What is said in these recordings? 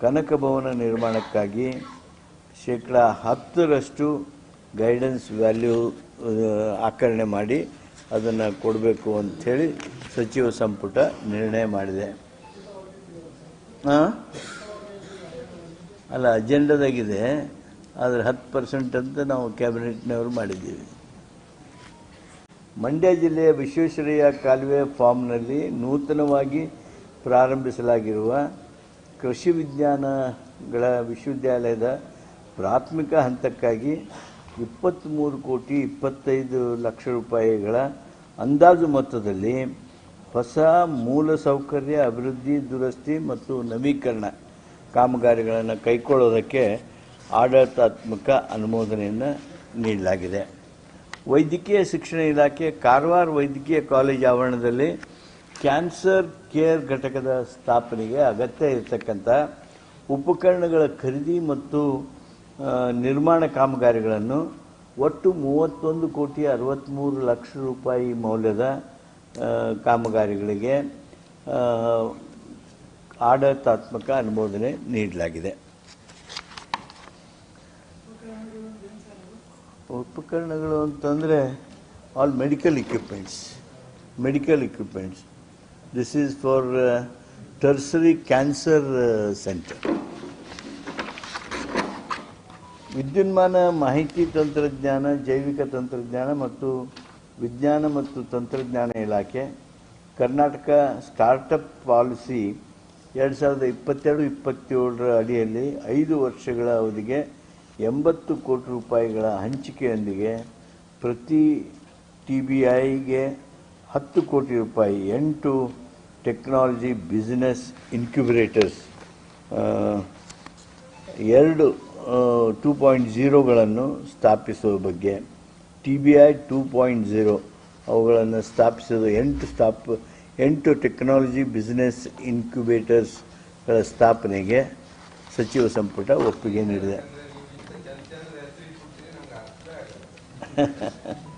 ಕನಕ ಭವನ ನಿರ್ಮಾಣಕ್ಕಾಗಿ ಶೇಕಡ ಹತ್ತರಷ್ಟು ಗೈಡೆನ್ಸ್ ವ್ಯಾಲ್ಯೂ ಆಕರಣೆ ಮಾಡಿ ಅದನ್ನು ಕೊಡಬೇಕು ಅಂಥೇಳಿ ಸಚಿವ ಸಂಪುಟ ನಿರ್ಣಯ ಮಾಡಿದೆ. ಅಲ್ಲ, ಅಜೆಂಡದಾಗಿದೆ. ಆದರೆ ಹತ್ತು ಪರ್ಸೆಂಟ್ ಅಂತ ನಾವು ಕ್ಯಾಬಿನೆಟ್ನವರು ಮಾಡಿದ್ದೀವಿ. ಮಂಡ್ಯ ಜಿಲ್ಲೆಯ ವಿಶ್ವೇಶ್ವರಯ್ಯ ಕಾಲುವೆ ಫಾರ್ಮ್ನಲ್ಲಿ ನೂತನವಾಗಿ ಪ್ರಾರಂಭಿಸಲಾಗಿರುವ ಕೃಷಿ ವಿಜ್ಞಾನಗಳ ವಿಶ್ವವಿದ್ಯಾಲಯದ ಪ್ರಾಥಮಿಕ ಹಂತಕ್ಕಾಗಿ ಇಪ್ಪತ್ತ್ಮೂರು ಕೋಟಿ ಇಪ್ಪತ್ತೈದು ಲಕ್ಷ ರೂಪಾಯಿಗಳ ಅಂದಾಜು ಮೊತ್ತದಲ್ಲಿ ಹೊಸ ಮೂಲಸೌಕರ್ಯ ಅಭಿವೃದ್ಧಿ, ದುರಸ್ತಿ ಮತ್ತು ನವೀಕರಣ ಕಾಮಗಾರಿಗಳನ್ನು ಕೈಗೊಳ್ಳೋದಕ್ಕೆ ಆಡಳಿತಾತ್ಮಕ ಅನುಮೋದನೆಯನ್ನು ನೀಡಲಾಗಿದೆ. ವೈದ್ಯಕೀಯ ಶಿಕ್ಷಣ ಇಲಾಖೆ, ಕಾರವಾರ ವೈದ್ಯಕೀಯ ಕಾಲೇಜ್ ಆವರಣದಲ್ಲಿ ಕ್ಯಾನ್ಸರ್ ಕೇರ್ ಘಟಕದ ಸ್ಥಾಪನೆಗೆ ಅಗತ್ಯ ಇರತಕ್ಕಂಥ ಉಪಕರಣಗಳ ಖರೀದಿ ಮತ್ತು ನಿರ್ಮಾಣ ಕಾಮಗಾರಿಗಳನ್ನು ಒಟ್ಟು ಮೂವತ್ತೊಂದು ಕೋಟಿ ಅರವತ್ತ್ಮೂರು ಲಕ್ಷ ರೂಪಾಯಿ ಮೌಲ್ಯದ ಕಾಮಗಾರಿಗಳಿಗೆ ಆಡಳಿತಾತ್ಮಕ ಅನುಮೋದನೆ ನೀಡಲಾಗಿದೆ. ಉಪಕರಣಗಳು ಅಂತಂದರೆ all medical equipments medical equipments this is for tertiary cancer centre ವಿದ್ಯುನ್ಮಾನ ಮಾಹಿತಿ ತಂತ್ರಜ್ಞಾನ, ಜೈವಿಕ ತಂತ್ರಜ್ಞಾನ ಮತ್ತು ವಿಜ್ಞಾನ ಮತ್ತು ತಂತ್ರಜ್ಞಾನ ಇಲಾಖೆ, ಕರ್ನಾಟಕ ಸ್ಟಾರ್ಟಪ್ ಪಾಲಿಸಿ ಎರಡು ಸಾವಿರದ ಇಪ್ಪತ್ತೆರಡು, ಇಪ್ಪತ್ತೇಳರ ಅಡಿಯಲ್ಲಿ ಐದು ವರ್ಷಗಳ ಅವಧಿಗೆ ಎಂಬತ್ತು ಕೋಟಿ ರೂಪಾಯಿಗಳ ಹಂಚಿಕೆಯೊಂದಿಗೆ ಪ್ರತಿ ಟಿ ಬಿ ಐಗೆ ಹತ್ತು ಕೋಟಿ ರೂಪಾಯಿ, ಎಂಟು ಟೆಕ್ನಾಲಜಿ ಬಿಸ್ನೆಸ್ ಇನ್ಕ್ಯುಬ್ರೇಟರ್ಸ್ ಎರಡು ಟೂ ಪಾಯಿಂಟ್ ಝೀರೋಗಳನ್ನು ಸ್ಥಾಪಿಸುವ ಬಗ್ಗೆ, T B I two point zero ಅವುಗಳನ್ನು ಸ್ಥಾಪಿಸೋದು ಎಂಟು ಸ್ಥಾಪ, ಎಂಟು ಟೆಕ್ನಾಲಜಿ ಬಿಸ್ನೆಸ್ ಇನ್ಕ್ಯುಬೇಟರ್ಸ್ಗಳ ಸ್ಥಾಪನೆಗೆ ಸಚಿವ ಸಂಪುಟ ಒಪ್ಪಿಗೆ ನೀಡಿದೆ.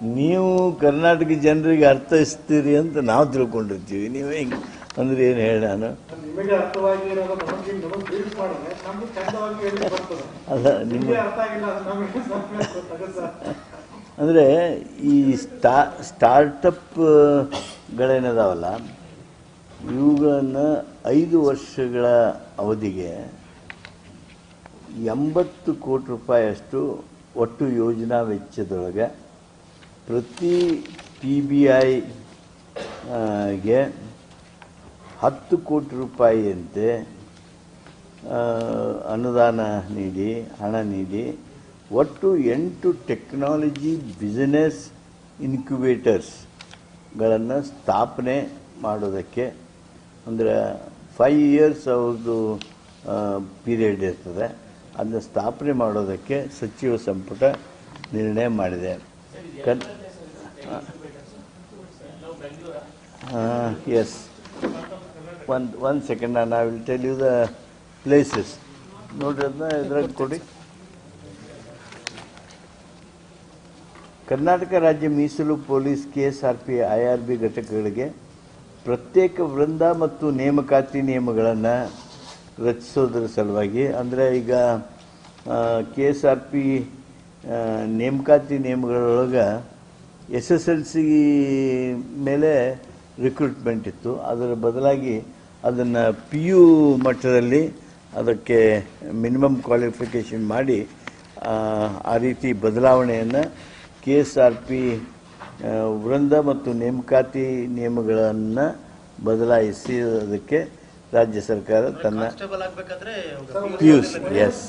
ನೀವು ಕರ್ನಾಟಕ ಜನರಿಗೆ ಅರ್ಥೈಸ್ತೀರಿ ಅಂತ ನಾವು ತಿಳ್ಕೊಂಡಿರ್ತೀವಿ. ನೀವು ಹೆಂಗೆ ಅಂದ್ರೆ ಏನು ಹೇಳ ನಾನು? ಅಲ್ಲ ನಿಮ್ಮ ಅಂದರೆ ಈ ಸ್ಟಾ ಸ್ಟಾರ್ಟಪ್ಗಳೇನದಾವಲ್ಲ ಇವುಗಳನ್ನು ಐದು ವರ್ಷಗಳ ಅವಧಿಗೆ ಎಂಬತ್ತು ಕೋಟಿ ರೂಪಾಯಿಯಷ್ಟು ಒಟ್ಟು ಯೋಜನಾ ವೆಚ್ಚದೊಳಗೆ ಪ್ರತಿ ಪಿ ಬಿ ಐಗೆ ಹತ್ತು ಕೋಟಿ ರೂಪಾಯಿಯಂತೆ ಅನುದಾನ ನೀಡಿ, ಹಣ ನೀಡಿ, ಒಟ್ಟು ಎಂಟು ಟೆಕ್ನಾಲಜಿ ಬಿಸಿನೆಸ್ ಇನ್ಕ್ಯುಬೇಟರ್ಸ್ಗಳನ್ನು ಸ್ಥಾಪನೆ ಮಾಡೋದಕ್ಕೆ ಅಂದರೆ ಫೈವ್ ಇಯರ್ಸ್ ಅವ್ರದ್ದು ಪೀರಿಯಡ್ ಇರ್ತದೆ. ಅದನ್ನ ಸ್ಥಾಪನೆ ಮಾಡೋದಕ್ಕೆ ಸಚಿವ ಸಂಪುಟ ನಿರ್ಣಯ ಮಾಡಿದೆ. ಎಸ್ ಒಂದು ಒಂದು ಸೆಕೆಂಡ್ ನಾನು I will tell you the places ನೋಡ್ರಿ ಅದನ್ನ ಇದ್ರಾಗ ಕೊಡಿ. ಕರ್ನಾಟಕ ರಾಜ್ಯ ಮೀಸಲು police K S R P I R B ಘಟಕಗಳಿಗೆ ಪ್ರತ್ಯೇಕ ವೃಂದ ಮತ್ತು ನೇಮಕಾತಿ ನಿಯಮಗಳನ್ನು ರಚಿಸೋದ್ರ ಸಲುವಾಗಿ, ಅಂದರೆ ಈಗ ಕೆ ಎಸ್ ಆರ್ ಪಿ ನೇಮಕಾತಿ ನಿಯಮಗಳೊಳಗೆ ಎಸ್ ಎಸ್ ಎಲ್ ಸಿ ಮೇಲೆ ರಿಕ್ರೂಟ್ಮೆಂಟ್ ಇತ್ತು. ಅದರ ಬದಲಾಗಿ ಅದನ್ನು ಪಿ ಯು ಮಟ್ಟದಲ್ಲಿ ಅದಕ್ಕೆ ಮಿನಿಮಮ್ ಕ್ವಾಲಿಫಿಕೇಷನ್ ಮಾಡಿ ಆ, ರೀತಿ ಬದಲಾವಣೆಯನ್ನು ಕೆ ಎಸ್ ಆರ್ ಪಿ ವೃಂದ ಮತ್ತು ನೇಮಕಾತಿ ನಿಯಮಗಳನ್ನು ಬದಲಾಯಿಸಿ ಅದಕ್ಕೆ ರಾಜ್ಯ ಸರ್ಕಾರ ತನ್ನ ಪಿ ಯು ಸಿ ಎಸ್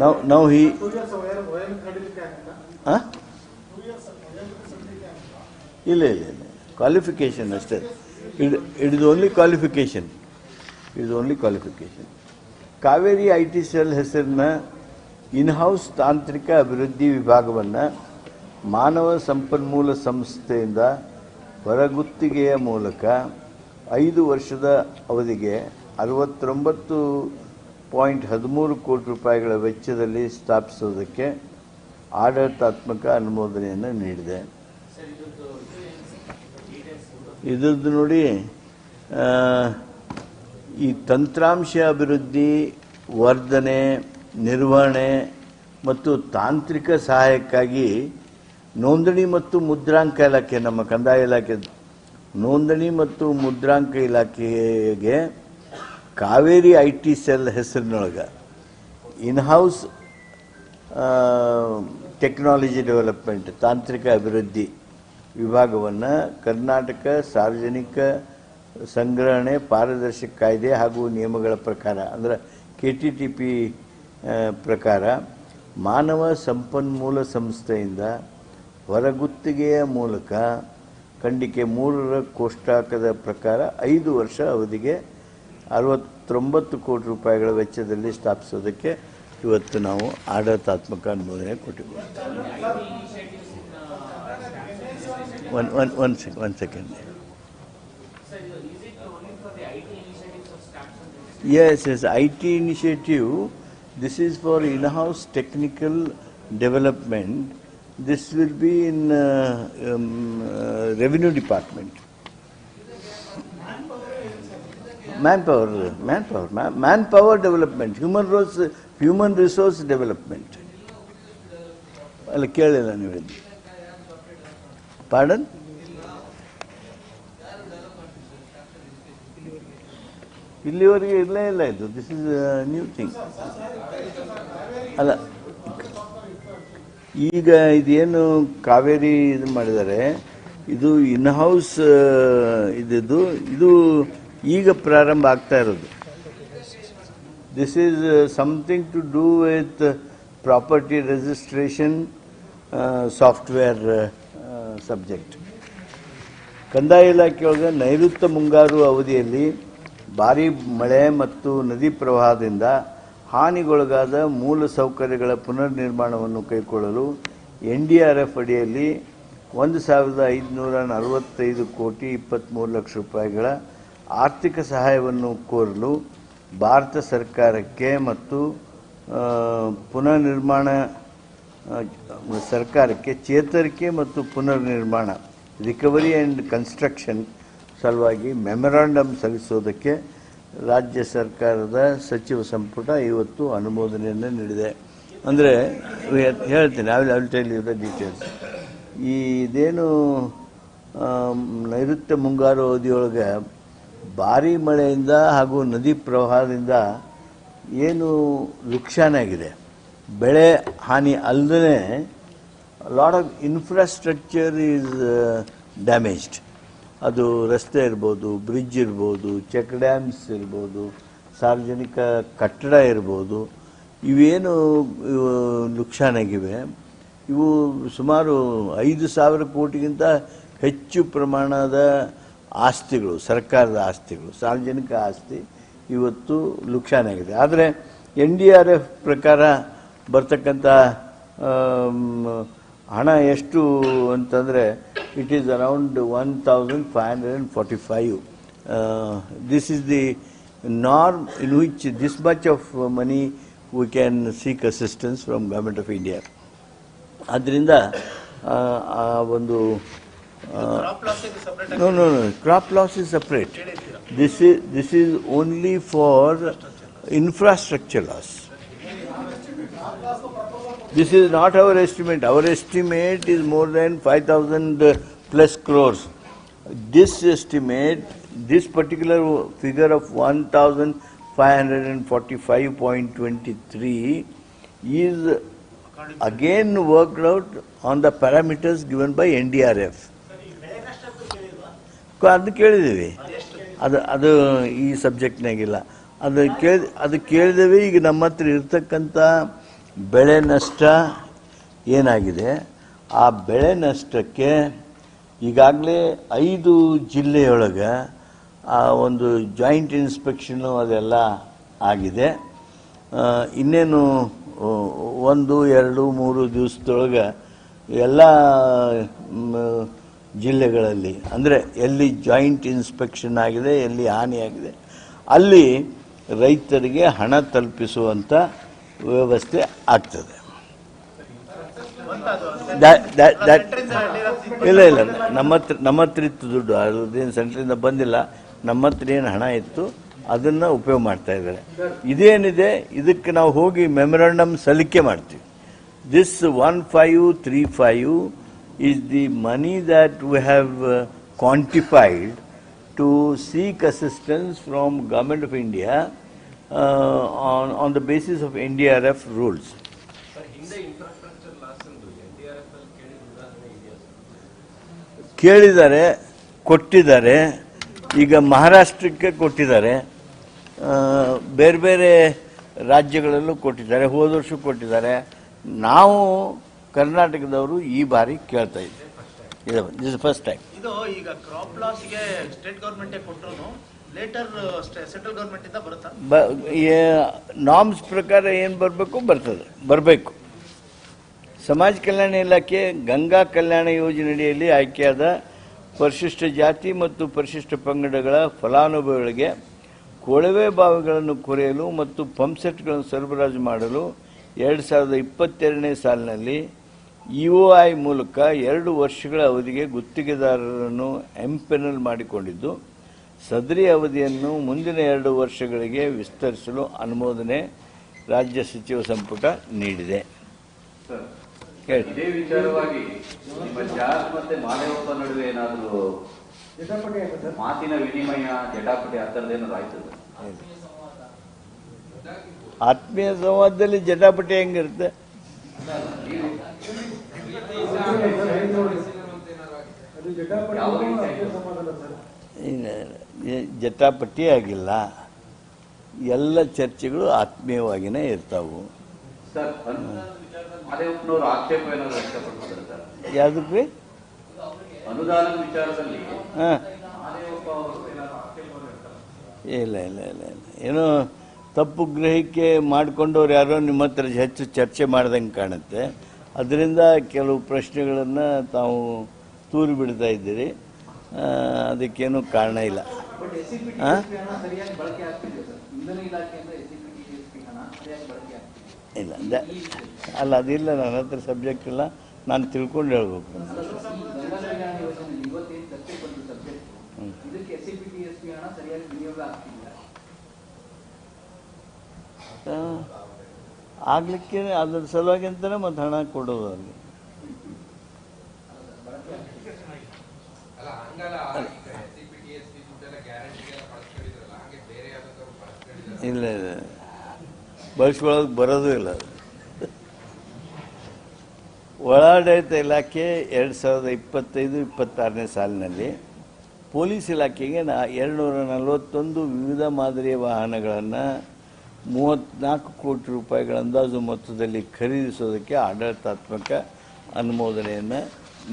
ನಾವು ನಾವು ಈ? ಇಲ್ಲ ಇಲ್ಲ ಇಲ್ಲ. ಕ್ವಾಲಿಫಿಕೇಷನ್ ಅಷ್ಟೇ. It it is only qualification it is only qualification Kaveri I T cell ಹೆಸರಿನ ಇನ್ಹೌಸ್ ತಾಂತ್ರಿಕ ಅಭಿವೃದ್ಧಿ ವಿಭಾಗವನ್ನು ಮಾನವ ಸಂಪನ್ಮೂಲ ಸಂಸ್ಥೆಯಿಂದ ಹೊರಗುತ್ತಿಗೆಯ ಮೂಲಕ ಐದು ವರ್ಷದ ಅವಧಿಗೆ ಅರವತ್ತೊಂಬತ್ತು ಪಾಯಿಂಟ್ ಹದಿಮೂರು ಕೋಟಿ ರೂಪಾಯಿಗಳ ವೆಚ್ಚದಲ್ಲಿ ಸ್ಥಾಪಿಸುವುದಕ್ಕೆ ಆಡಳಿತಾತ್ಮಕ ಅನುಮೋದನೆಯನ್ನು ನೀಡಿದೆ. ಇದ್ರದ್ದು ನೋಡಿ ಈ ತಂತ್ರಾಂಶ ಅಭಿವೃದ್ಧಿ, ವರ್ಧನೆ, ನಿರ್ವಹಣೆ ಮತ್ತು ತಾಂತ್ರಿಕ ಸಹಾಯಕ್ಕಾಗಿ ನೋಂದಣಿ ಮತ್ತು ಮುದ್ರಾಂಕ ಇಲಾಖೆ, ನಮ್ಮ ಕಂದಾಯ ಇಲಾಖೆ ನೋಂದಣಿ ಮತ್ತು ಮುದ್ರಾಂಕ ಇಲಾಖೆಗೆ ಕಾವೇರಿ ಐ ಟಿ ಸೆಲ್ ಹೆಸರಿನೊಳಗೆ ಇನ್ಹೌಸ್ ಟೆಕ್ನಾಲಜಿ ಡೆವಲಪ್ಮೆಂಟ್, ತಾಂತ್ರಿಕ ಅಭಿವೃದ್ಧಿ ವಿಭಾಗವನ್ನು ಕರ್ನಾಟಕ ಸಾರ್ವಜನಿಕ ಸಂಗ್ರಹಣೆ, ಪಾರದರ್ಶಕ ಕಾಯ್ದೆ ಹಾಗೂ ನಿಯಮಗಳ ಪ್ರಕಾರ, ಅಂದರೆ ಕೆ ಟಿ ಟಿ ಪಿ ಪ್ರಕಾರ ಮಾನವ ಸಂಪನ್ಮೂಲ ಸಂಸ್ಥೆಯಿಂದ ಹೊರಗುತ್ತಿಗೆಯ ಮೂಲಕ ಖಂಡಿಕೆ ಮೂರರ ಕೋಷ್ಟಕದ ಪ್ರಕಾರ ಐದು ವರ್ಷ ಅವಧಿಗೆ ಅರವತ್ತೊಂಬತ್ತು ಕೋಟಿ ರೂಪಾಯಿಗಳ ವೆಚ್ಚದಲ್ಲಿ ಸ್ಥಾಪಿಸೋದಕ್ಕೆ ಇವತ್ತು ನಾವು ಆಡಳಿತಾತ್ಮಕ ಅನುಮೋದನೆ ಕೊಟ್ಟಿದ್ದೇವೆ one one one sec, one second S S I T initiative this is for in house technical development. This will be in uh, um, uh, revenue department. Manpower, manpower, ma- manpower development, human resource, human resource development. ಅಲ್ಲ ಕೇಳಿಲ್ಲ ನೀವು pardon ಇಲ್ಲಿವರೆಗೆ ಇರಲೇ ಇಲ್ಲ ಇದು this is new thing ಅಲ್ಲ ಈಗ ಇದೇನು ಕಾವೇರಿ ಇದು ಮಾಡಿದ್ದಾರೆ, ಇದು ಇನ್ ಹೌಸ್ ಇದ್ದು ಇದು ಈಗ ಪ್ರಾರಂಭ ಆಗ್ತಾ ಇರೋದು. This is something to do with property registration software subject ಕಂದಾಯ ಇಲಾಖೆಯೊಳಗೆ ನೈಋತ್ಯ ಮುಂಗಾರು ಅವಧಿಯಲ್ಲಿ ಭಾರೀ ಮಳೆ ಮತ್ತು ನದಿ ಪ್ರವಾಹದಿಂದ ಹಾನಿಗೊಳಗಾದ ಮೂಲ ಸೌಕರ್ಯಗಳ ಪುನರ್ ನಿರ್ಮಾಣವನ್ನು ಕೈಗೊಳ್ಳಲು ಎನ್ ಡಿ ಆರ್ ಎಫ್ ಅಡಿಯಲ್ಲಿ ಒಂದು ಸಾವಿರದ ಐದುನೂರ ನಲವತ್ತೈದು ಕೋಟಿ ಇಪ್ಪತ್ತ್ಮೂರು ಲಕ್ಷ ರೂಪಾಯಿಗಳ ಆರ್ಥಿಕ ಸಹಾಯವನ್ನು ಕೋರಲು ಭಾರತ ಸರ್ಕಾರಕ್ಕೆ ಮತ್ತು ಪುನರ್ ನಿರ್ಮಾಣ ಸರ್ಕಾರಕ್ಕೆ ಚೇತರಿಕೆ ಮತ್ತು ಪುನರ್ ನಿರ್ಮಾಣ ರಿಕವರಿ ಆ್ಯಂಡ್ ಕನ್ಸ್ಟ್ರಕ್ಷನ್ ಸಲುವಾಗಿ ಮೆಮೊರಾಂಡಮ್ ಸಲ್ಲಿಸೋದಕ್ಕೆ ರಾಜ್ಯ ಸರ್ಕಾರದ ಸಚಿವ ಸಂಪುಟ ಇವತ್ತು ಅನುಮೋದನೆಯನ್ನು ನೀಡಿದೆ. ಅಂದರೆ, ಹೇಳ್ತೀನಿ ಆಮೇಲೆ will tell you the details ಈ ಇದೇನು ನೈಋತ್ಯ ಮುಂಗಾರು ಅವಧಿಯೊಳಗೆ ಭಾರೀ ಮಳೆಯಿಂದ ಹಾಗೂ ನದಿ ಪ್ರವಾಹದಿಂದ ಏನು ನುಕ್ಸಾನಾಗಿದೆ ಬೆಳೆ ಹಾನಿ ಅಲ್ಲದೇ lot of infrastructure is damaged ಅದು ರಸ್ತೆ ಇರ್ಬೋದು ಬ್ರಿಡ್ಜ್ ಇರ್ಬೋದು ಚೆಕ್ ಡ್ಯಾಮ್ಸ್ ಇರ್ಬೋದು, ಸಾರ್ವಜನಿಕ ಕಟ್ಟಡ ಇರ್ಬೋದು, ಇವೇನು, ಇವು ನುಕ್ಸಾನಾಗಿವೆ ಇವು ಸುಮಾರು ಐದು ಸಾವಿರ ಕೋಟಿಗಿಂತ ಹೆಚ್ಚು ಪ್ರಮಾಣದ ಆಸ್ತಿಗಳು, ಸರ್ಕಾರದ ಆಸ್ತಿಗಳು, ಸಾರ್ವಜನಿಕ ಆಸ್ತಿ ಇವತ್ತು ನುಕ್ಸಾನಾಗಿದೆ ಆದರೆ ಎನ್ ಡಿ ಆರ್ ಎಫ್ ಪ್ರಕಾರ ಬರ್ತಕ್ಕಂಥ ಹಣ ಎಷ್ಟು ಅಂತಂದರೆ It is around one thousand five hundred and forty five this is the norm in which this much of money we can seek assistance from government of India ಆದ್ದರಿಂದ ಆ, ಆ ಒಂದು No, no, no. Crop loss is separate. This is this is only for infrastructure loss. This is not our estimate. Our estimate is more than 5,000 plus crores. This estimate, this particular figure of 1,545.23 is again worked out on the parameters given by NDRF. ಅದು ಕೇಳಿದ್ದೀವಿ ಅದು ಅದು ಈ ಸಬ್ಜೆಕ್ಟ್ನಾಗಿಲ್ಲ ಅದು ಕೇಳಿ ಅದು ಕೇಳಿದೇವೆ ಈಗ ನಮ್ಮ ಹತ್ರ ಇರ್ತಕ್ಕಂಥ ಬೆಳೆ ನಷ್ಟ ಏನಾಗಿದೆ? ಆ ಬೆಳೆ ನಷ್ಟಕ್ಕೆ ಈಗಾಗಲೇ ಐದು ಜಿಲ್ಲೆಯೊಳಗೆ, ಆ, ಒಂದು ಜಾಯಿಂಟ್ ಇನ್ಸ್ಪೆಕ್ಷನು ಅದೆಲ್ಲ ಆಗಿದೆ. ಇನ್ನೇನು ಒಂದು, ಎರಡು, ಮೂರು ದಿವಸದೊಳಗೆ ಎಲ್ಲ ಜಿಲ್ಲೆಗಳಲ್ಲಿ, ಅಂದರೆ ಎಲ್ಲಿ ಜಾಯಿಂಟ್ ಇನ್ಸ್ಪೆಕ್ಷನ್ ಆಗಿದೆ, ಎಲ್ಲಿ ಹಾನಿಯಾಗಿದೆ ಅಲ್ಲಿ ರೈತರಿಗೆ ಹಣ ತಲುಪಿಸುವಂಥ ವ್ಯವಸ್ಥೆ ಆಗ್ತದೆ. ಇಲ್ಲ ಇಲ್ಲ. ನಮ್ಮ ಹತ್ರ ನಮ್ಮ ಹತ್ರ ಇತ್ತು ದುಡ್ಡು ಅದೇನು ಸೆಂಟ್ರಿಂದ ಬಂದಿಲ್ಲ. ನಮ್ಮ ಹತ್ರ ಏನು ಹಣ ಇತ್ತು ಅದನ್ನು ಉಪಯೋಗ ಮಾಡ್ತಾ ಇದ್ದಾರೆ. ಇದೇನಿದೆ ಇದಕ್ಕೆ ನಾವು ಹೋಗಿ ಮೆಮೊರಾಂಡಮ್ ಸಲ್ಲಿಕೆ ಮಾಡ್ತೀವಿ. This one five three five is the money that we have quantified to seek assistance from government of India on on the basis of NDRF rules. ಕೇಳಿದ್ದಾರೆ ಕೊಟ್ಟಿದ್ದಾರೆ ಈಗ ಮಹಾರಾಷ್ಟ್ರಕ್ಕೆ ಕೊಟ್ಟಿದ್ದಾರೆ ಬೇರೆ ಬೇರೆ ರಾಜ್ಯಗಳಲ್ಲೂ ಕೊಟ್ಟಿದ್ದಾರೆ ಹೋದ ವರ್ಷ ಕೊಟ್ಟಿದ್ದಾರೆ. ನಾವು ಕರ್ನಾಟಕದವರು ಈ ಬಾರಿ ಕೇಳ್ತಾ ಇದ್ದೀವಿ. ಇದು ಫಸ್ಟ್ ಟೈಮ್ ಈಗ ಕ್ರಾಪ್ ಲಾಸ್ಗೆ ಸ್ಟೇಟ್ ಗೌರ್ಮೆಂಟೇ ಕೊಟ್ಟರು ನಾಮ್ಸ್ ಪ್ರಕಾರ ಏನು ಬರಬೇಕು, ಬರ್ತದೆ, ಬರಬೇಕು. ಸಮಾಜ ಕಲ್ಯಾಣ ಇಲಾಖೆ ಗಂಗಾ ಕಲ್ಯಾಣ ಯೋಜನೆಯಡಿಯಲ್ಲಿ ಆಯ್ಕೆಯಾದ ಪರಿಶಿಷ್ಟ ಜಾತಿ ಮತ್ತು ಪರಿಶಿಷ್ಟ ಪಂಗಡಗಳ ಫಲಾನುಭವಿಗಳಿಗೆ ಕೊಳವೆ ಬಾವಿಗಳನ್ನು ಕೊರೆಯಲು ಮತ್ತು ಪಂಪ್ಸೆಟ್ಗಳನ್ನು ಸರಬರಾಜು ಮಾಡಲು ಎರಡು ಸಾವಿರದ ಇಪ್ಪತ್ತೆರಡನೇ ಸಾಲಿನಲ್ಲಿ ಇ ಒ ಐ ಮೂಲಕ ಎರಡು ವರ್ಷಗಳ ಅವಧಿಗೆ ಗುತ್ತಿಗೆದಾರರನ್ನು ಎಂಪೆನಲ್ ಮಾಡಿಕೊಂಡಿದ್ದು ಸದರಿ ಅವಧಿಯನ್ನು ಮುಂದಿನ ಎರಡು ವರ್ಷಗಳಿಗೆ ವಿಸ್ತರಿಸಲು ಅನುಮೋದನೆ ರಾಜ್ಯ ಸಚಿವ ಸಂಪುಟ ನೀಡಿದೆ. ಇದೇ ವಿಚಾರವಾಗಿ ನಿಮ್ಮ ಜಾರ್ಜ್ ಮತ್ತೆ ಮಾದೇವಪ್ಪ ನಡುವೆ ಏನಾದರೂ ಮಾತಿನ ವಿನಿಮಯ ಜಟಾಪಟಿ ಆ ಆತ್ಮೀಯ ಸಂವಾದದಲ್ಲಿ ಜಟಾಪಟಿ ಹೆಂಗಿರುತ್ತೆ? ಯಾವ ರೀತಿ ಜಟಾಪಟಿ ಆಗಿಲ್ಲ. ಎಲ್ಲ ಚರ್ಚೆಗಳು ಆತ್ಮೀಯವಾಗಿನೇ ಇರ್ತಾವು. ಯಾವುದಕ್ಕೆ ಹಾಂ. ಇಲ್ಲ ಇಲ್ಲ ಇಲ್ಲ ಇಲ್ಲ. ಏನೋ ತಪ್ಪು ಗ್ರಹಿಕೆ ಮಾಡಿಕೊಂಡವ್ರು ಯಾರೋ ನಿಮ್ಮ ಹತ್ರ ಹೆಚ್ಚು ಚರ್ಚೆ ಮಾಡ್ದಂಗೆ ಕಾಣುತ್ತೆ. ಅದರಿಂದ ಕೆಲವು ಪ್ರಶ್ನೆಗಳನ್ನು ತಾವು ತೂರಿ ಬಿಡ್ತಾ ಇದ್ದೀರಿ. ಅದಕ್ಕೇನು ಕಾರಣ ಇಲ್ಲ. ಬಳಕೆ ಆಗ್ತಿದೆ ಇಲ್ಲ ಅಲ್ಲ ಅದಿಲ್ಲ ನನ್ನ ಹತ್ರ ಸಬ್ಜೆಕ್ಟ್ ಇಲ್ಲ. ನಾನು ತಿಳ್ಕೊಂಡು ಹೇಳ್ಬೇಕು. ಆ, ಆಗ್ಲಿಕ್ಕೆ ಅದ್ರ ಸಲುವಾಗಿ ಅಂತಾನೆ ಮತ್ತೆ ಹಣ ಕೊಡೋದು ಅಲ್ಲ ಹಂಗಲ್ಲ ಈಗ S C P T S P ದುಡ್ಡೆಲ್ಲ ಗ್ಯಾರಂಟಿಗೆಲ್ಲ ಬಳಸ್ಕೊಂಡಿದ್ರಲ್ಲ ಹಾಗೆ ಬೇರೆ ಯಾವ್ದಾದ್ರು ಬಳಸ್ಕೊಂಡಿದ್ದಾರೆ ಇಲ್ಲ ಇಲ್ಲ ಬಳಸ್ಕೊಳ್ಳೋಕೆ ಬರೋದು ಇಲ್ಲ. ಒಳಾಡಳಿತ ಇಲಾಖೆ ಎರಡು ಸಾವಿರದ ಇಪ್ಪತ್ತೈದು, ಇಪ್ಪತ್ತಾರನೇ ಸಾಲಿನಲ್ಲಿ ಪೊಲೀಸ್ ಇಲಾಖೆಗೆ ನಾ ಎರಡುನೂರ ನಲವತ್ತೊಂದು ವಿವಿಧ ಮಾದರಿಯ ವಾಹನಗಳನ್ನು ಮೂವತ್ತ್ನಾಲ್ಕು ಕೋಟಿ ರೂಪಾಯಿಗಳ ಅಂದಾಜು ಮೊತ್ತದಲ್ಲಿ ಖರೀದಿಸೋದಕ್ಕೆ ಆಡಳಿತಾತ್ಮಕ ಅನುಮೋದನೆಯನ್ನು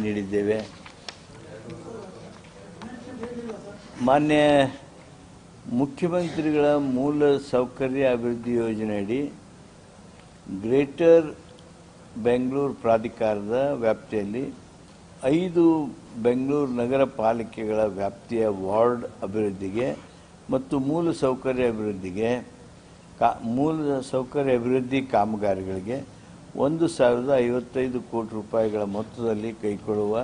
ನೀಡಿದ್ದೇವೆ ಮಾನ್ಯ ಮುಖ್ಯಮಂತ್ರಿಗಳ ಮೂಲ ಸೌಕರ್ಯ ಅಭಿವೃದ್ಧಿ ಯೋಜನೆಯಡಿ ಗ್ರೇಟರ್ ಬೆಂಗಳೂರು ಪ್ರಾಧಿಕಾರದ ವ್ಯಾಪ್ತಿಯಲ್ಲಿ ಐದು ಬೆಂಗಳೂರು ನಗರ ಪಾಲಿಕೆಗಳ ವ್ಯಾಪ್ತಿಯ ವಾರ್ಡ್ ಅಭಿವೃದ್ಧಿಗೆ ಮತ್ತು ಮೂಲ ಸೌಕರ್ಯ ಅಭಿವೃದ್ಧಿಗೆ ಕಾ, ಮೂಲ ಸೌಕರ್ಯ ಅಭಿವೃದ್ಧಿ ಕಾಮಗಾರಿಗಳಿಗೆ ಒಂದು ಸಾವಿರದ ಐವತ್ತೈದು ಕೋಟಿ ರೂಪಾಯಿಗಳ ಮೊತ್ತದಲ್ಲಿ ಕೈಗೊಳ್ಳುವ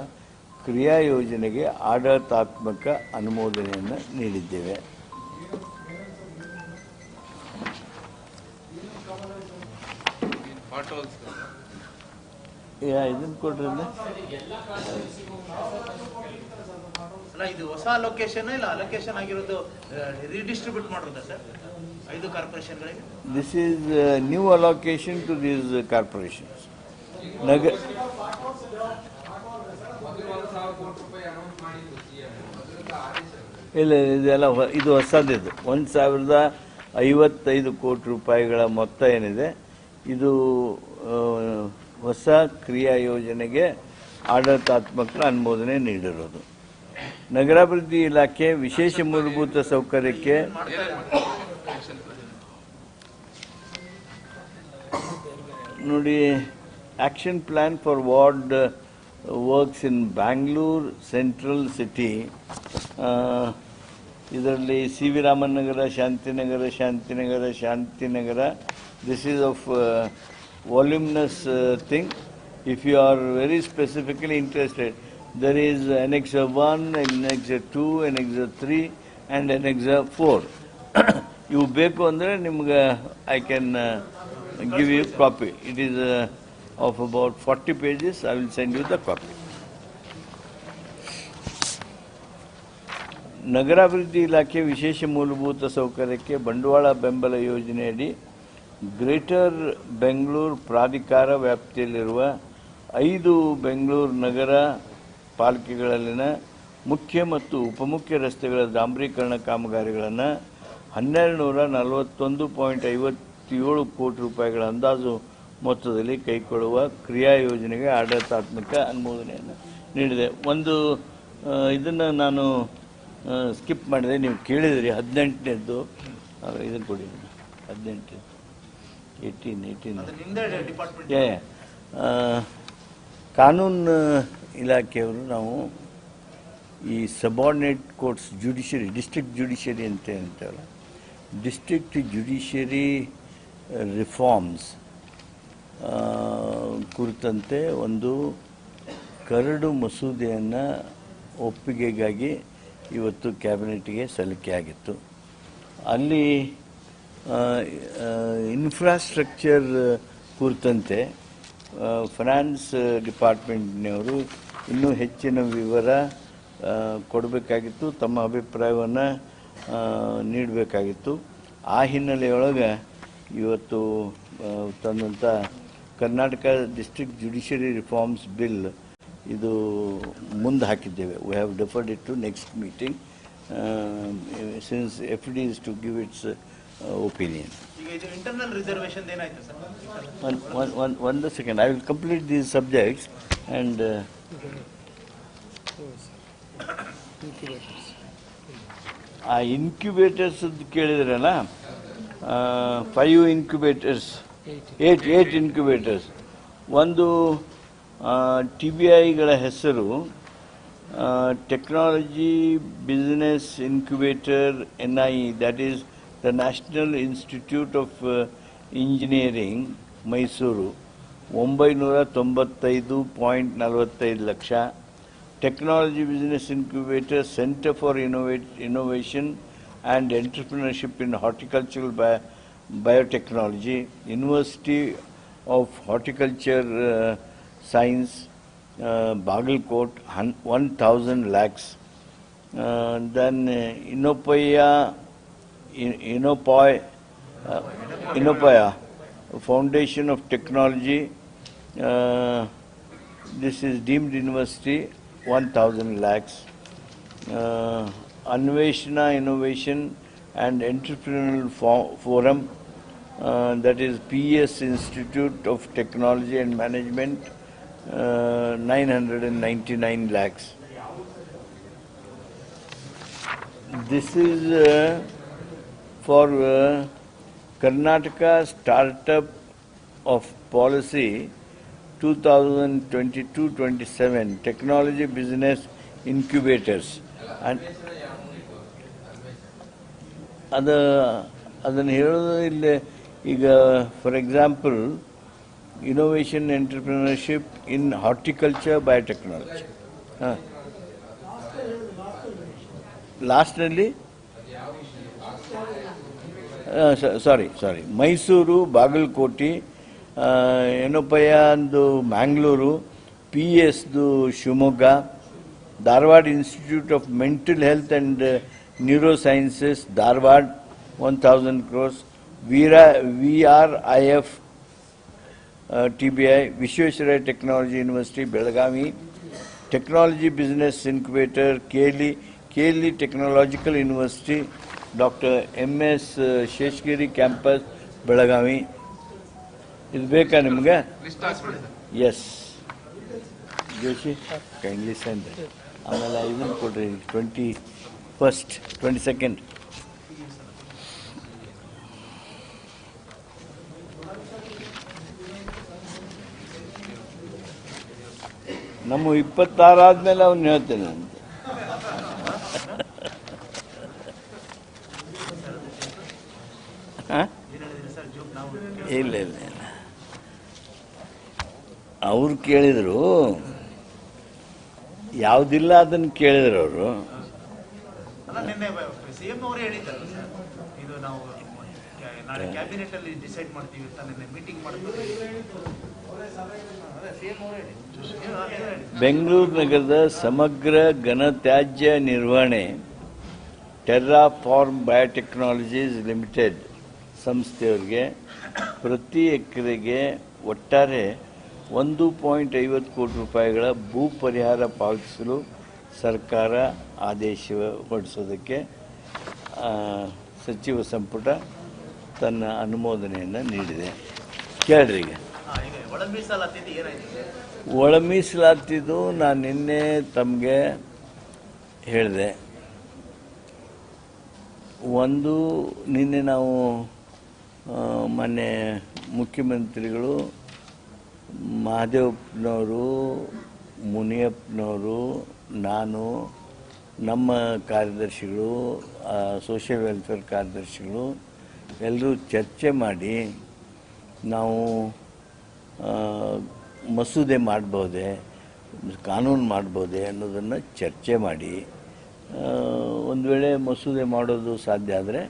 ಕ್ರಿಯಾ ಯೋಜನೆಗೆ ಆಡಳಿತಾತ್ಮಕ ಅನುಮೋದನೆಯನ್ನು ನೀಡಿದ್ದೇವೆ. ಇದನ್ನು ಕೊಡ್ರಿ ಅಲ್ಲ ಇದು ಹೊಸ ಅಲೋಕೇಶನ್ ಇಲ್ಲ ಅಲೋಕೇಶನ್ ಆಗಿರೋದು ರೀಡಿಸ್ಟ್ರಿಬ್ಯೂಟ್ ಮಾಡೋದಾ ಸರ್? ಐದು ಕಾರ್ಪೊರೇಷನ್ಗಳಿಗೆ? This is new allocation to these corporations ನಗ ಮೊದಲು ಒಂದು ಸಾವಿರ ಕೋಟಿ ರೂಪಾಯಿ ಅನೌನ್ಸ್ ಮಾಡಿದ್ದು ಇಲ್ಲ, ಇದೆಲ್ಲ ಇದು ಹೊಸದಿದು. ಒಂದು ಸಾವಿರದ ಐವತ್ತೈದು ಕೋಟಿ ರೂಪಾಯಿಗಳ ಮೊತ್ತ ಏನಿದೆ, ಇದು ಹೊಸ ಕ್ರಿಯಾ ಯೋಜನೆಗೆ ಆಡಳಿತಾತ್ಮಕ ಅನುಮೋದನೆ ನೀಡಿರೋದು. ನಗರಾಭಿವೃದ್ಧಿ ಇಲಾಖೆ ವಿಶೇಷ ಮೂಲಭೂತ ಸೌಕರ್ಯಕ್ಕೆ ನೋಡಿ action plan for ward works in Bangalore central city ಇದರಲ್ಲಿ C V Raman Nagar Shantinagar Shantinagar. Shantinagar this is of voluminous thing if you are very specifically interested there is annexe one annexe two ex three and annexe four ಇವು ಬೇಕು ಅಂದರೆ ನಿಮ್ಗೆ I can give you copy it is of about forty pages I will send you the copy ನಗರಾಭಿವೃದ್ಧಿ ಇಲಾಖೆ ವಿಶೇಷ ಮೂಲಭೂತ ಸೌಕರ್ಯಕ್ಕೆ ಬಂಡವಾಳ ಬೆಂಬಲ ಯೋಜನೆಯಡಿ ಗ್ರೇಟರ್ ಬೆಂಗಳೂರು ಪ್ರಾಧಿಕಾರ ವ್ಯಾಪ್ತಿಯಲ್ಲಿರುವ ಐದು ಬೆಂಗಳೂರು ನಗರ ಪಾಲಿಕೆಗಳಲ್ಲಿನ ಮುಖ್ಯ ಮತ್ತು ಉಪಮುಖ್ಯ ರಸ್ತೆಗಳ ಡಾಂಬರೀಕರಣ ಕಾಮಗಾರಿಗಳನ್ನು ಹನ್ನೆರಡು ನೂರ ನಲವತ್ತೊಂದು ಪಾಯಿಂಟ್ ಐವತ್ತೇಳು ಕೋಟಿ ರೂಪಾಯಿಗಳ ಅಂದಾಜು ಮೊತ್ತದಲ್ಲಿ ಕೈಗೊಳ್ಳುವ ಕ್ರಿಯಾ ಯೋಜನೆಗೆ ಆಡಳಿತಾತ್ಮಕ ಅನುಮೋದನೆಯನ್ನು ನೀಡಿದೆ. ಒಂದು ಇದನ್ನು ನಾನು ಸ್ಕಿಪ್ ಮಾಡಿದೆ ನೀವು ಕೇಳಿದ್ರಿ ಹದಿನೆಂಟನೇದ್ದು. ಇದನ್ನು ಕೊಡಿ. ಹದಿನೆಂಟು ಏಯ್ಟೀನ್ ಏಯ್ಟೀನ್ ಏ ಕಾನೂನು ಇಲಾಖೆಯವರು ನಾವು ಈ subordinate courts judiciary district judiciary ಅಂತ ಹೇಳ್ತೇವಲ್ಲ ಡಿಸ್ಟ್ರಿಕ್ಟ್ ಜುಡಿಷರಿ ರಿಫಾರ್ಮ್ಸ್ ಕುರಿತಂತೆ ಒಂದು ಕರಡು ಮಸೂದೆಯನ್ನು ಒಪ್ಪಿಗೆಗಾಗಿ ಇವತ್ತು ಕ್ಯಾಬಿನೆಟ್ಗೆ ಸಲ್ಲಿಕೆಯಾಗಿತ್ತು ಅಲ್ಲಿ ಇನ್ಫ್ರಾಸ್ಟ್ರಕ್ಚರ್ ಕುರಿತಂತೆ ಫೈನಾನ್ಸ್ ಡಿಪಾರ್ಟ್ಮೆಂಟ್ನವರು ಇನ್ನೂ ಹೆಚ್ಚಿನ ವಿವರ ಕೊಡಬೇಕಾಗಿತ್ತು, ತಮ್ಮ ಅಭಿಪ್ರಾಯವನ್ನು ನೀಡಬೇಕಾಗಿತ್ತು. ಆ ಹಿನ್ನೆಲೆಯೊಳಗೆ ಇವತ್ತು ತಂದಂಥ Karnataka district judiciary reforms bill ಇದು ಮುಂದೆ ಹಾಕಿದ್ದೇವೆ. We have deferred it to next meeting since F D is to give its opinion ಒಂದು second I will complete these subjects and uh incubators ಕೇಳಿದ್ರಲ್ಲ five incubators eight eight incubators ಒಂದು T B ಐಗಳ ಹೆಸರು technology business incubator N I that is the national institute of engineering Mysuru ಒಂಬೈನೂರ ತೊಂಬತ್ತೈದು point ನಲವತ್ತೈದು lakh. Technology business incubator centre for innovate innovation and entrepreneurship in horticultural bio biotechnology university of horticulture Science, uh, Bagalkot, 1,000 lakhs. Uh, then uh, Inopaya, In Inopoy, uh, Foundation of Technology. Uh, this is deemed university, 1,000 lakhs. Uh, Anveshna Innovation and Entrepreneurial Forum, uh, that is PS Institute of Technology and Management, uh, 999 lakhs. This is uh, for uh, Karnataka Startup of Policy 2022-27 Technology Business Incubators. And ಅದ ಅದನ್ನು ಹೇಳೋದು ಇಲ್ಲಿ ಈಗ for example innovation entrepreneurship in horticulture biotechnology ಹಾಂ ಲಾಸ್ಟ್ನಲ್ಲಿ sorry sorry Mysuru Bagalkote ಏನಪ್ಪಯ್ಯ ಒಂದು Mangalore P ಎಸ್ದು Shivamogga Dharwad institute of mental health and neurosciences Dharwad one thousand crores Veer V R I F T B I Visvesvaraya technology university Belagavi. Technology business incubator Cayley Cayley technological university doctor M S Sheshagiri campus Belagavi. ಇದು ಬೇಕಾ ನಿಮಗೆ? S. Joshi kindly send. ಆಮೇಲೆ ಇದನ್ನು ಕೊಡ್ರಿ twenty first twenty second. ನಮ್ಮ ಇಪ್ಪತ್ತಾರು ಅವನು ಹೇಳ್ತೇನೆ ಅಂತ. ಇಲ್ಲ ಇಲ್ಲ ಇಲ್ಲ. ಅವ್ರು ಕೇಳಿದರು, ಯಾವುದಿಲ್ಲ ಅದನ್ನು ಕೇಳಿದ್ರು ಅವರು. ಕ್ಯಾಬಿನೆಟ್ ಅಲ್ಲಿ ಡಿಸೈಡ್ ಮಾಡ್ತೀವಿ ಮೀಟಿಂಗ್ ಬೆಂಗಳೂರು ನಗರದ ಸಮಗ್ರ ಘನತ್ಯಾಜ್ಯ ನಿರ್ವಹಣೆ ಟೆರ್ರಾ ಫಾರ್ಮ್ ಬಯೋಟೆಕ್ನಾಲಜೀಸ್ ಲಿಮಿಟೆಡ್ ಸಂಸ್ಥೆಯವರಿಗೆ ಪ್ರತಿ ಎಕರೆಗೆ ಒಟ್ಟಾರೆ ಒಂದು ಪಾಯಿಂಟ್ ಐವತ್ತು ಕೋಟಿ ರೂಪಾಯಿಗಳ ಭೂ ಪರಿಹಾರ ಪಾವತಿಸಲು ಸರ್ಕಾರ ಆದೇಶ ಹೊರಡಿಸೋದಕ್ಕೆ ಸಚಿವ ಸಂಪುಟ ತನ್ನ ಅನುಮೋದನೆಯನ್ನು ನೀಡಿದೆ. ಕೇಳ್ರಿ ಈಗ. ಒಳ ಮೀಸಲಾತಿದ್ದು ನಾನು ನಿನ್ನೆ ತಮಗೆ ಹೇಳಿದೆ. ಒಂದು ನಿನ್ನೆ ನಾವು ಮೊನ್ನೆ ಮುಖ್ಯಮಂತ್ರಿಗಳು ಮಹದೇವಪ್ಪನವರು ಮುನಿಯಪ್ಪನವರು, ನಾನು, ನಮ್ಮ ಕಾರ್ಯದರ್ಶಿಗಳು ಸೋಷಿಯಲ್ ವೆಲ್ಫೇರ್ ಕಾರ್ಯದರ್ಶಿಗಳು ಎಲ್ಲರೂ ಚರ್ಚೆ ಮಾಡಿ ನಾವು ಮಸೂದೆ ಮಾಡ್ಬೋದೆ, ಕಾನೂನು ಮಾಡ್ಬೋದೆ ಅನ್ನೋದನ್ನು ಚರ್ಚೆ ಮಾಡಿ ಒಂದು ವೇಳೆ ಮಸೂದೆ ಮಾಡೋದು ಸಾಧ್ಯ ಆದರೆ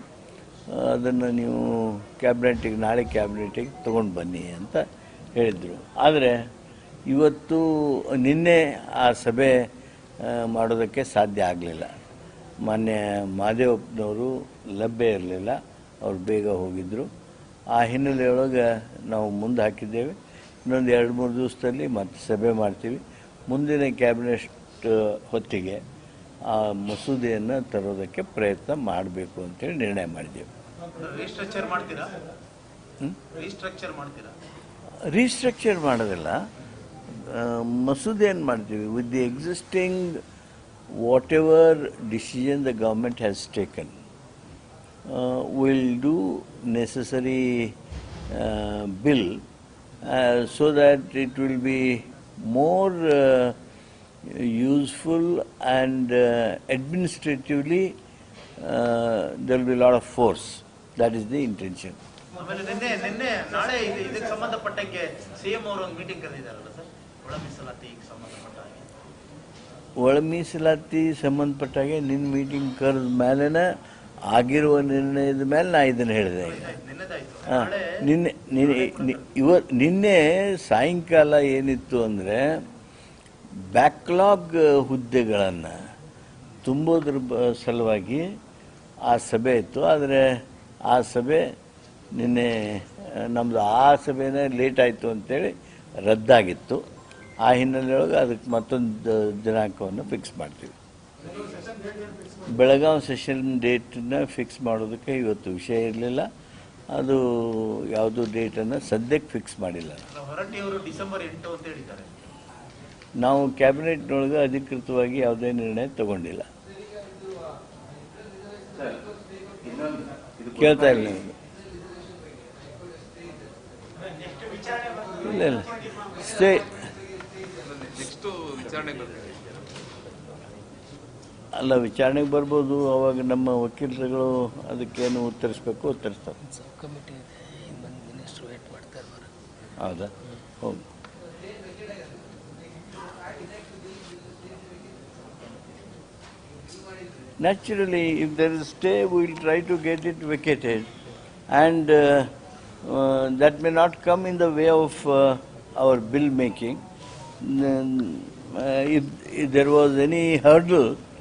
ಅದನ್ನು ನೀವು ಕ್ಯಾಬಿನೆಟಿಗೆ, ನಾಳೆ ಕ್ಯಾಬಿನೆಟಿಗೆ ತೊಗೊಂಡು ಬನ್ನಿ ಅಂತ ಹೇಳಿದರು. ಆದರೆ ಇವತ್ತು ನಿನ್ನೆ ಆ ಸಭೆ ಮಾಡೋದಕ್ಕೆ ಸಾಧ್ಯ ಆಗಲಿಲ್ಲ. ಮಾನ್ಯ ಮಹದೇವಪ್ಪನವರು ಲಭ್ಯ ಇರಲಿಲ್ಲ, ಅವ್ರು ಬೇಗ ಹೋಗಿದ್ದರು ಆ ಹಿನ್ನೆಲೆಯೊಳಗೆ ನಾವು ಮುಂದೆ ಹಾಕಿದ್ದೇವೆ. ಇನ್ನೊಂದು ಎರಡು ಮೂರು ದಿವಸದಲ್ಲಿ ಮತ್ತೆ ಸಭೆ ಮಾಡ್ತೀವಿ. ಮುಂದಿನ ಕ್ಯಾಬಿನೆಟ್ ಹೊತ್ತಿಗೆ ಆ ಮಸೂದೆಯನ್ನು ತರೋದಕ್ಕೆ ಪ್ರಯತ್ನ ಮಾಡಬೇಕು ಅಂತೇಳಿ ನಿರ್ಣಯ ಮಾಡಿದ್ದೇವೆ. ರೀಸ್ಟ್ರಕ್ಚರ್ ಮಾಡ್ತೀರಾ? ರೀಸ್ಟ್ರಕ್ಚರ್ ಮಾಡ್ತೀರಾ? ರೀಸ್ಟ್ರಕ್ಚರ್ ಮಾಡೋದಿಲ್ಲ. ಮಸೂದೆ ಏನು ಮಾಡ್ತೀವಿ. With the existing whatever decision the government has taken will do necessary bill so that it will be more uh, useful and uh, administratively uh, there will be a lot of force. That is the intention. ಆಮೇಲೆ ನಿನ್ನೆ ನಿನ್ನೆ ನಾಳೆ ಇದು ಇದಕ್ಕೆ ಸಂಬಂಧಪಟ್ಟಂಗೆ CM ಅವರು ಒಂದು meeting ಕರೆದಿದ್ದಾರಲ್ಲ sir ಒಳ ಮೀಸಲಾತಿಗೆ ಸಂಬಂಧಪಟ್ಟ ಹಾಗೆ ಒಳ ಮೀಸಲಾತಿ ಸಂಬಂಧಪಟ್ಟಾಗೆ ನಿನ್ನ ಮೀಟಿಂಗ್ ಕರೆದ ಮೇಲೆನ ಆಗಿರುವ ನಿರ್ಣಯದ ಮೇಲೆ ನಾ ಇದನ್ನು ಹೇಳಿದೆ ಈಗ ನಿನ್ನೆದಾಯ್ತು ಹಾ, ನಾಳೆ ನಿನ್ನೆ ನಿನ್ನೆ ಇವ, ನಿನ್ನೆ ಸಾಯಂಕಾಲ ಏನಿತ್ತು ಅಂದರೆ ಬ್ಯಾಕ್ಲಾಗ್ ಹುದ್ದೆಗಳನ್ನು ತುಂಬೋದ್ರ ಸಲುವಾಗಿ ಆ ಸಭೆ ಇತ್ತು. ಆದರೆ ಆ ಸಭೆ ನಿನ್ನೆ ನಮ್ಮದು ಆ ಸಭೆನೇ ಲೇಟ್ ಆಯಿತು ಅಂತೇಳಿ ರದ್ದಾಗಿತ್ತು. ಆ ಹಿನ್ನೆಲೆಯೊಳಗೆ ಅದಕ್ಕೆ ಮತ್ತೊಂದು ದಿನಾಂಕವನ್ನು ಫಿಕ್ಸ್ ಮಾಡ್ತೀವಿ. ಬೆಳಗಾವಿ ಸೆಷನ್ ಡೇಟನ್ನ ಫಿಕ್ಸ್ ಮಾಡೋದಕ್ಕೆ ಇವತ್ತು ವಿಷಯ ಇರಲಿಲ್ಲ. ಅದು ಯಾವುದು ಡೇಟನ್ನು ಸದ್ಯಕ್ಕೆ ಫಿಕ್ಸ್ ಮಾಡಿಲ್ಲ. ಹೊರಟ್ಟಿ ಡಿಸೆಂಬರ್ ಎಂಟು ಅಂತ ಹೇಳಿದ್ದಾರೆ. ನಾವು ಕ್ಯಾಬಿನೆಟ್ನೊಳಗೆ ಅಧಿಕೃತವಾಗಿ ಯಾವುದೇ ನಿರ್ಣಯ ತಗೊಂಡಿಲ್ಲ. ಕೇಳ್ತಾ ಇಲ್ಲ. ಇಲ್ಲ ಇಲ್ಲ. ಸ್ಟೇ ನೆಕ್ಸ್ಟ್ ವಿಚಾರಣೆಗಳು ಬರ್ತಾರೆ ಅಲ್ಲ ವಿಚಾರಣೆಗೆ ಬರ್ಬೋದು ಅವಾಗ ನಮ್ಮ ವಕೀಲರುಗಳು ಅದಕ್ಕೇನು ಉತ್ತರಿಸ್ಬೇಕು ಉತ್ತರಿಸ್ತಾರೆ. ಹೌದಾ? ಹೌದು naturally if there is stay will try to get it vacated and that may not come in the way of our bill making of their our bill making.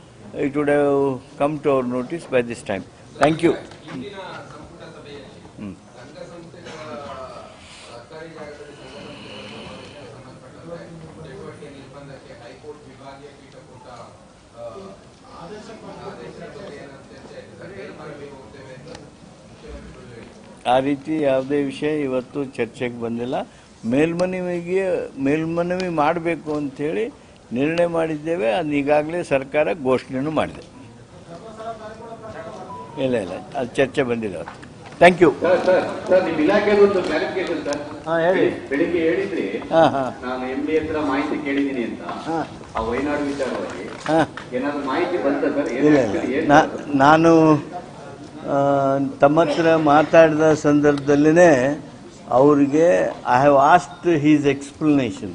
High court ವಿಭಾಗೀಯ ಪೀಠ ಕೊಟ್ಟ ಆ, ಆದೇಶದ ಬಗ್ಗೆ ಏನಾದ್ರು ಚರ್ಚೆ ಆಯ್ತು ಸರ್ ಅಂತ ಆ ರೀತಿ ಯಾವುದೇ ವಿಷಯ ಇವತ್ತು ಚರ್ಚೆಗೆ ಬಂದಿಲ್ಲ. ಮೇಲ್ಮನವಿಗೆ ಮೇಲ್ಮನವಿ ಮಾಡಬೇಕು ಅಂಥೇಳಿ ನಿರ್ಣಯ ಮಾಡಿದ್ದೇವೆ ಅದನ್ನ ಈಗಾಗಲೇ ಸರ್ಕಾರ ಘೋಷಣೆಯೂ ಮಾಡಿದೆ. ಇಲ್ಲ ಇಲ್ಲ ಅದು ಚರ್ಚೆ ಬಂದಿಲ್ಲ ಅವತ್ತು. ಥ್ಯಾಂಕ್ ಯು ನಿಮ್ಮ ಇಲಾಖೆದು ಒಂದು ಕ್ಲಾರಿಫಿಕೇಶನ್ ಸರ್. ಹಾಂ ಹೇಳಿ. ಬೆಳಿಗ್ಗೆ ಹೇಳಿದ್ರಿ. ಹಾಂ ಹಾಂ. ನಾನು ಎಂ ಬಿ ಹತ್ರ ಮಾಹಿತಿ ಕೇಳಿದ್ದೀನಿ ಅಂತ. ಹಾಂ. ಆ ವಯನಾಡು ವಿಚಾರವಾಗಿ ಹಾಂ. ಏನಾದ್ರು ಮಾಹಿತಿ ಬಂತ ಸರ್? ಇಲ್ಲ ಇಲ್ಲ. ನಾನು ತಮ್ಮ ಹತ್ರ ಮಾತಾಡಿದ ಸಂದರ್ಭದಲ್ಲೇ ಅವರಿಗೆ I have asked his explanation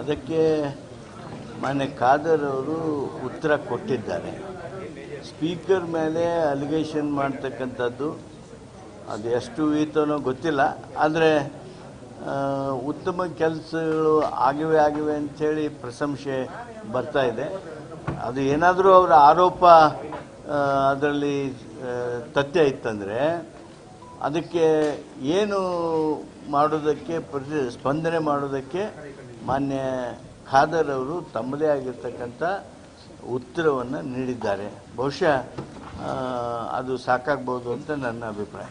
ಅದಕ್ಕೆ ಮಾನ್ಯ ಖಾದರ್ ಅವರು ಉತ್ತರ ಕೊಟ್ಟಿದ್ದಾರೆ. ಸ್ಪೀಕರ್ ಮೇಲೆ ಅಲಿಗೇಷನ್ ಮಾಡ್ತಕ್ಕಂಥದ್ದು, ಅದು ಎಷ್ಟು ಈತನೋ ಗೊತ್ತಿಲ್ಲ. ಆದರೆ ಉತ್ತಮ ಕೆಲಸಗಳು ಆಗಿವೆ ಆಗಿವೆ ಅಂಥೇಳಿ ಪ್ರಶಂಸೆ ಬರ್ತಾ ಇದೆ. ಅದು ಏನಾದರೂ ಅವರ ಆರೋಪ ಅದರಲ್ಲಿ ತಥ್ಯ ಇತ್ತಂದರೆ, ಅದಕ್ಕೆ ಏನು ಮಾಡೋದಕ್ಕೆ ಪ್ರತಿ ಸ್ಪಂದನೆ ಮಾಡೋದಕ್ಕೆ ಮಾನ್ಯ ಖಾದರ್ ಅವರು ತಮ್ಮದೇ ಆಗಿರ್ತಕ್ಕಂಥ ಉತ್ತರವನ್ನು ನೀಡಿದ್ದಾರೆ. ಬಹುಶಃ ಅದು ಸಾಕಾಗ್ಬೋದು ಅಂತ ನನ್ನ ಅಭಿಪ್ರಾಯ.